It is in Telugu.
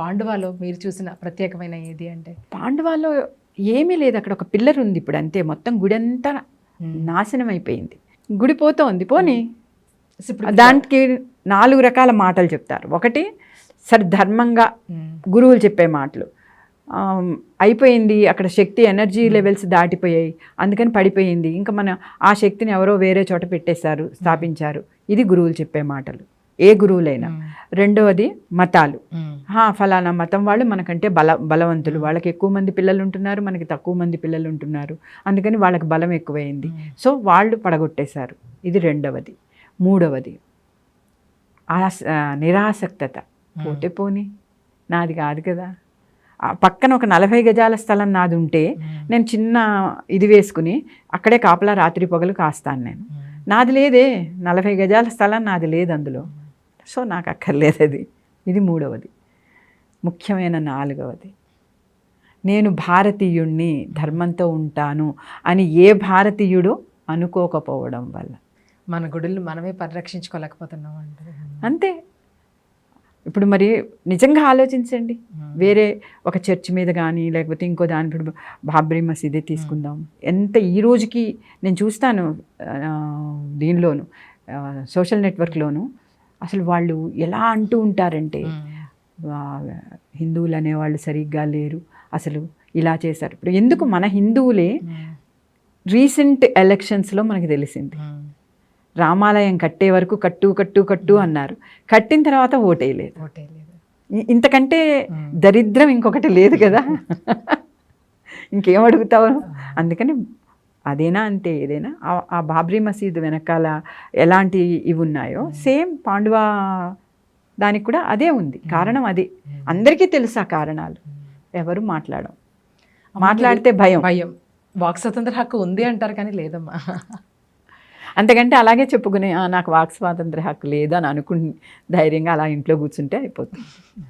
పాండువాలో మీరు చూసిన ప్రత్యేకమైన ఏది అంటే? పాండవాలో ఏమీ లేదు. అక్కడ ఒక పిల్లర్ ఉంది ఇప్పుడు అంతే. మొత్తం గుడి అంతా నాశనం అయిపోయింది. గుడి పోతోంది పోనీ. దానికి నాలుగు రకాల మాటలు చెప్తారు. ఒకటి సరే ధర్మంగా గురువులు చెప్పే మాటలు. అయిపోయింది. అక్కడ శక్తి ఎనర్జీ లెవెల్స్ దాటిపోయాయి. అందుకని పడిపోయింది. ఇంకా మన ఆ శక్తిని ఎవరో వేరే చోట పెట్టేశారు స్థాపించారు. ఇది గురువులు చెప్పే మాటలు. ఏ గురువులైనా. రెండవది మతాలు. ఫలానా మతం వాళ్ళు మనకంటే బల బలవంతులు. వాళ్ళకి ఎక్కువ మంది పిల్లలు ఉంటున్నారు మనకి తక్కువ మంది పిల్లలు ఉంటున్నారు అందుకని వాళ్ళకి బలం ఎక్కువైంది. సో వాళ్ళు పడగొట్టేశారు. ఇది రెండవది. మూడవది నిరాసక్తత. పోతే పోని. నాది కాదు కదా. పక్కన ఒక నలభై గజాల స్థలం నాది ఉంటే నేను చిన్న ఇది వేసుకుని అక్కడే కాపలా రాత్రి పగలు కాస్తాను నేను. నాది లేదే. నలభై గజాల స్థలం నాది లేదు అందులో. సో నాకు అక్కర్లేదు అది ఇది మూడవది. ముఖ్యమైన నాలుగవది. నేను భారతీయుణ్ణి ధర్మంతో ఉంటాను అని ఏ భారతీయుడు అనుకోకపోవడం వల్ల. మన గుడులు మనమే పరిరక్షించుకోలేకపోతున్నాం అంటే అంతే. ఇప్పుడు మరి నిజంగా ఆలోచించండి. వేరే ఒక చర్చ్ మీద కానీ లేకపోతే ఇంకో దాని ఇప్పుడు బాబ్రీ మసీదే తీసుకుందాం. ఎంత ఈ రోజుకి నేను చూస్తాను దీనిలోను సోషల్ నెట్వర్క్లోను. అసలు వాళ్ళు ఎలా అంటూ ఉంటారంటే హిందువులు అనేవాళ్ళు సరిగ్గా లేరు. అసలు ఇలా చేశారు. ఇప్పుడు ఎందుకు మన హిందువులే రీసెంట్ ఎలక్షన్స్లో మనకి తెలిసింది. రామాలయం కట్టే వరకు కట్టు కట్టు కట్టు అన్నారు. కట్టిన తర్వాత ఓటేయలేదు. ఓటే లేదు. ఇ- ఇంతకంటే దరిద్రం ఇంకొకటి లేదు కదా. ఇంకేం అడుగుతావు? అందుకని అదేనా అంతే ఏదైనా? ఆ- బాబ్రీ మసీద్ వెనకాల ఎలాంటి ఇవి ఉన్నాయో సేమ్ పాండువా దానికి కూడా అదే ఉంది. కారణం అది. అందరికీ తెలుసు ఆ కారణాలు ఎవరు మాట్లాడం మాట్లాడితే భయం. భయం. వాక్ స్వతంత్ర హక్కు ఉంది అంటారు కానీ లేదమ్మా. అంతకంటే అలాగే చెప్పుకునే "ఆ, నాకు వాక్ స్వాతంత్ర హక్కు లేదు అని అనుకుని ధైర్యంగా అలా ఇంట్లో కూర్చుంటే అయిపోతుంది.